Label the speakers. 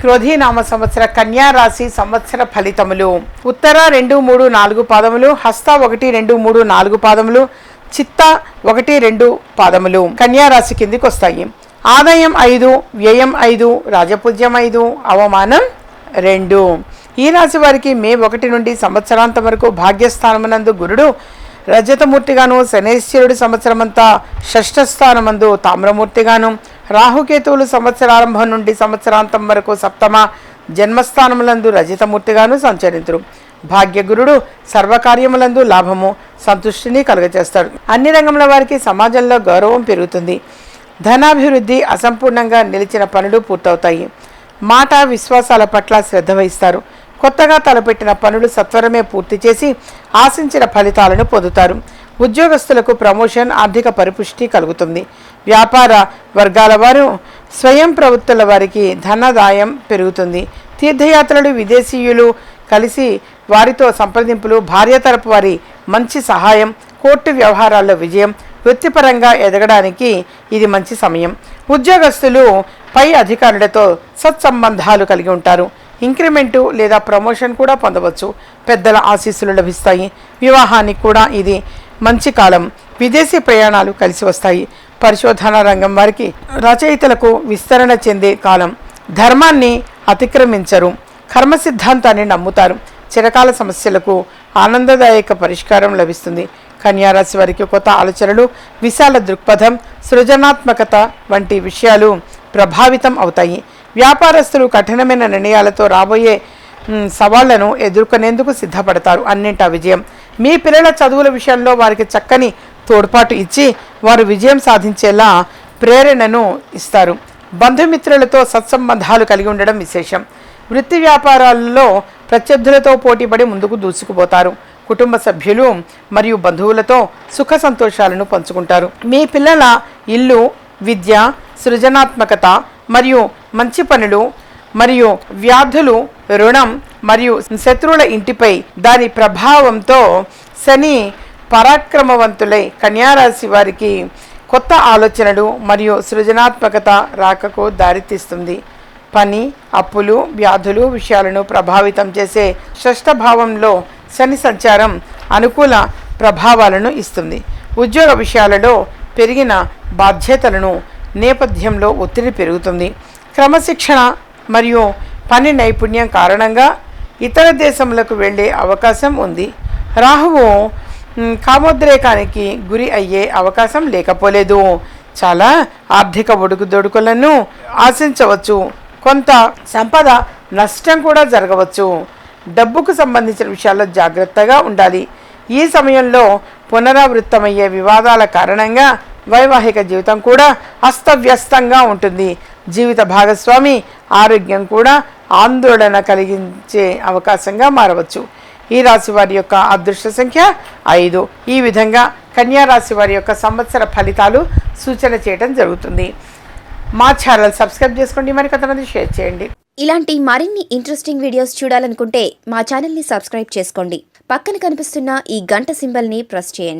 Speaker 1: క్రోధి నామ సంవత్సర కన్యా రాశి సంవత్సర ఫలితములు. ఉత్తర రెండు మూడు నాలుగు పాదములు హస్త ఒకటి రెండు మూడు నాలుగు పాదములు చిత్త ఒకటి రెండు పాదములు కన్యా రాశి కిందికి వస్తాయి. ఆదాయం ఐదు వ్యయం ఐదు రాజపూజ్యం ఐదు అవమానం రెండు. ఈ రాశి వారికి మే ఒకటి నుండి సంవత్సరాంతం వరకు భాగ్యస్థానమునందు గురుడు రజతమూర్తిగాను శనేశ్వరుడు సంవత్సరమంతా షష్ఠ స్థానమందు తామ్రమూర్తిగాను రాహుకేతువులు సంవత్సరారంభం నుండి సంవత్సరాంతం వరకు సప్తమ జన్మస్థానములందు రజితమూర్తిగాను సంచరింతురు. భాగ్యగురుడు సర్వకార్యములందు లాభము సంతుష్టిని కలుగజేస్తాడు. అన్ని రంగముల వారికి సమాజంలో గౌరవం పెరుగుతుంది. ధనాభివృద్ధి అసంపూర్ణంగా నిలిచిన పనులు పూర్తవుతాయి. మాట విశ్వాసాల పట్ల శ్రద్ధ వహిస్తారు. కొత్తగా తలపెట్టిన పనులు సత్వరమే పూర్తి చేసి ఆశించిన ఫలితాలను పొందుతారు. ఉద్యోగస్తులకు ప్రమోషన్ ఆర్థిక పరిపుష్టి కలుగుతుంది. వ్యాపార వర్గాల వారు స్వయం ప్రవృత్తుల వారికి ధనదాయం పెరుగుతుంది. తీర్థయాత్రలు విదేశీయులు కలిసి వారితో సంప్రదింపులు భార్య తరపు వారి మంచి సహాయం కోర్టు వ్యవహారాల్లో విజయం వృత్తిపరంగా ఎదగడానికి ఇది మంచి సమయం. ఉద్యోగస్తులు పై అధికారులతో సత్సంబంధాలు కలిగి ఉంటారు. ఇంక్రిమెంటు లేదా ప్రమోషన్ కూడా పొందవచ్చు. పెద్దల ఆశీస్సులు లభిస్తాయి. వివాహానికి కూడా ఇది మంచి కాలం విదేశీ ప్రయాణాలు కలిసి వస్తాయి. పరిశోధన రంగం వారికి రచయితలకు విస్తరణ చెందే కాలం. ధర్మాన్ని అతిక్రమించరు కర్మ సిద్ధాంతాన్ని నమ్ముతారు. చిరకాల సమస్యలకు ఆనందదాయక పరిష్కారం లభిస్తుంది. కన్యారాశి వారికి కొత్త ఆలోచనలు విశాల దృక్పథం సృజనాత్మకత వంటి విషయాలు ప్రభావితం అవుతాయి. వ్యాపారస్తులు కఠినమైన నిర్ణయాలతో రాబోయే సవాళ్ళను ఎదుర్కొనేందుకు సిద్ధపడతారు. అన్నింటా విజయం. మీ పిల్లల చదువుల విషయంలో వారికి చక్కని తోడ్పాటు ఇచ్చి వారు విజయం సాధించేలా ప్రేరణను ఇస్తారు. బంధుమిత్రులతో సత్సంబంధాలు కలిగి ఉండడం విశేషం. వృత్తి వ్యాపారాలలో ప్రత్యర్థులతో పోటీపడి ముందుకు దూసుకుపోతారు. కుటుంబ సభ్యులు మరియు బంధువులతో సుఖ సంతోషాలను పంచుకుంటారు. మీ పిల్లల ఇల్లు విద్య సృజనాత్మకత మరియు మంచి పనులు మరియు వ్యాధులు రుణం మరియు శత్రువుల ఇంటిపై దాని ప్రభావంతో శని పరాక్రమవంతులై కన్యారాశి వారికి కొత్త ఆలోచనలు మరియు సృజనాత్మకత రాకకు దారితీస్తుంది పని అప్పులు వ్యాధులు విషయాలను ప్రభావితం చేసే షష్ఠ భావంలో శని సంచారం అనుకూల ప్రభావాలను ఇస్తుంది. ఉద్యోగ విషయాలలో పెరిగిన బాధ్యతలను నేపథ్యంలో ఒత్తిడి పెరుగుతుంది. క్రమశిక్షణ మరియు పని నైపుణ్యం కారణంగా ఇతర దేశములకు వెళ్ళే అవకాశం ఉంది. రాహువు కామోద్రేకానికి గురి అయ్యే అవకాశం లేకపోలేదు. చాలా ఆర్థిక ఒడుకుదొడుకులను ఆశించవచ్చు. కొంత సంపద నష్టం కూడా జరగవచ్చు. డబ్బుకు సంబంధించిన విషయాల్లో జాగ్రత్తగా ఉండాలి. ఈ సమయంలో పునరావృత్తమయ్యే వివాదాల కారణంగా వైవాహిక జీవితం కూడా అస్తవ్యస్తంగా ఉంటుంది. జీవిత భాగస్వామి ఆరోగ్యం కూడా ఆందోళన కలిగించే అవకాశంగా మారవచ్చు. ఈ రాశి వారి యొక్క అదృష్ట సంఖ్య ఐదు. ఈ విధంగా కన్యా రాశి వారి యొక్క సంవత్సర ఫలితాలు సూచన చేయడం జరుగుతుంది. మా ఛానల్ సబ్స్క్రైబ్ చేసుకోండి మరి కొంతమంది షేర్ చేయండి.
Speaker 2: ఇలాంటి మరిన్ని ఇంట్రెస్టింగ్ వీడియోస్ చూడాలనుకుంటే మా ఛానల్ని సబ్స్క్రైబ్ చేసుకోండి. పక్కన కనిపిస్తున్న ఈ గంట సింబల్ని ప్రెస్ చేయండి.